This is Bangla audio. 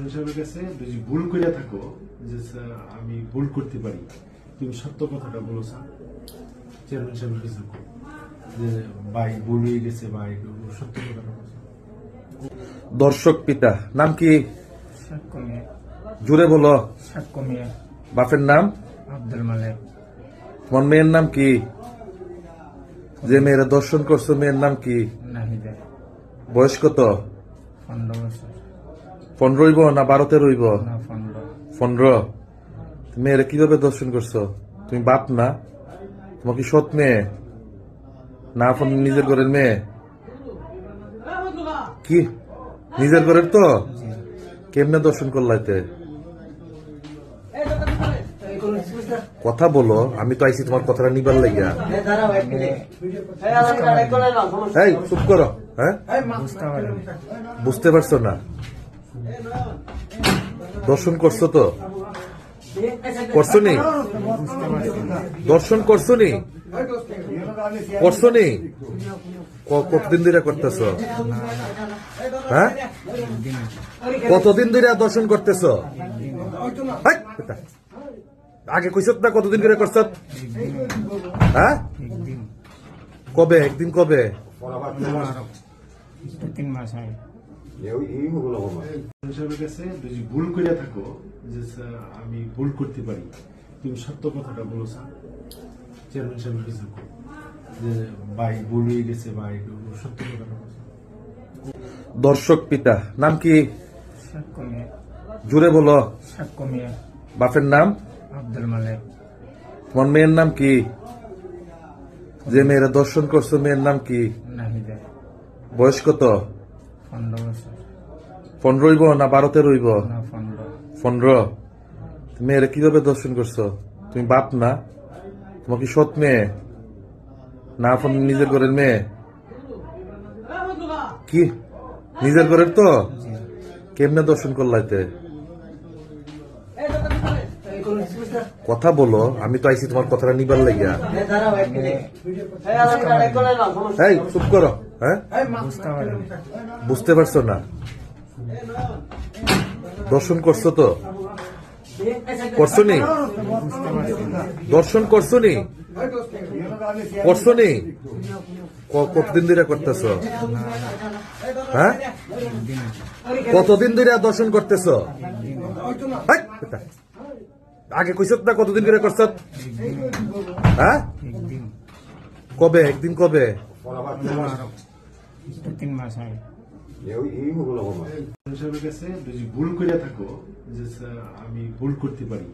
সাহেবের কাছে যদি ভুল করে থাকো যে স্যার আমি ভুল করতে পারি তুমি সত্য কথাটা বলো স্যার। চেয়ারম্যান সাহেবের কাছে যে ভাই ভুল হয়ে গেছে ভাই সত্য কথাটা দর্শক পিতা নাম কি? জুড়ে বলো। বাপের নাম? আব্দুল মালিক। তোমার মেয়ের নাম কি? যে মেয়েরা দর্শন করছ মেয়ের নাম কি? নাহিদা। বয়স কত? পনেরো বছর। পনেরো রইব না বারোতে রইব? পনেরো। পনেরো? মেয়েরা কীভাবে দর্শন করছ? তুমি বাপ না? তোমার কি সৎ মেয়ে? না ফোন নিজের ঘরের মেয়ে? কি? নিজের ঘরের তো? কেমনে দর্শন করলাইতে কথা বলো আমি তো আইছি তোমার কথাটা নিবার লাগিয়া। এই চুপ করো হ্যাঁ? বুঝতে পারছ না? দর্শন করছ তো? করছ নি? দর্শন করছ নি? করছ নি? কতদিন ধরে করতেছ? হ্যাঁ? কতদিন ধরে দর্শন করতেছ। আগে কইছত না কতদিন করে করছ হ্যাঁ? একদিন কবে? একদিন কবে? তিন মাস আগে। চেয়ারম্যান সাহেবের কাছে যদি ভুল করে থাকো যে আমি ভুল করতে পারি তুমি সত্য কথাটা বলো। স্যার চেয়ারম্যান সাহেবের কাছে যে ভাই ভুল হয়ে গেছে ভাই সত্য কথাটা দর্শক পিতা নাম কি জুড়ে বলো বাপের নাম? আব্দুল মালিক। তোমার মেয়ের নাম কি? যে মেয়েরা দর্শন করছ মেয়ের নাম কি? বয়স কত? পনেরো রইব না বারোতে রইব? পনেরো। মেয়েরা কীভাবে দর্শন করছ? তুমি বাপ না? তোমার কি সৎ মেয়ে? না ফোন নিজের ঘরের মেয়ে? কি? নিজের ঘরের তো? কেমনে দর্শন করলাইতে কথা বলো, আমি তো আইছি তোমার কথাটা নিবার লাগিয়া। এই, চুপ করো হ্যাঁ? বুঝতে পারছ না? দর্শন করছ তো? করছ নি? দর্শন করছ নি? করছ নি? কতদিন ধরে করতেছ? হ্যাঁ? কতদিন ধরে দর্শন করতেছ। আগে কইসত না কতদিন করে করছত? হ্যাঁ? কবে? একদিন কবে? ভুল করে থাকো, যে আমি ভুল করতে পারি।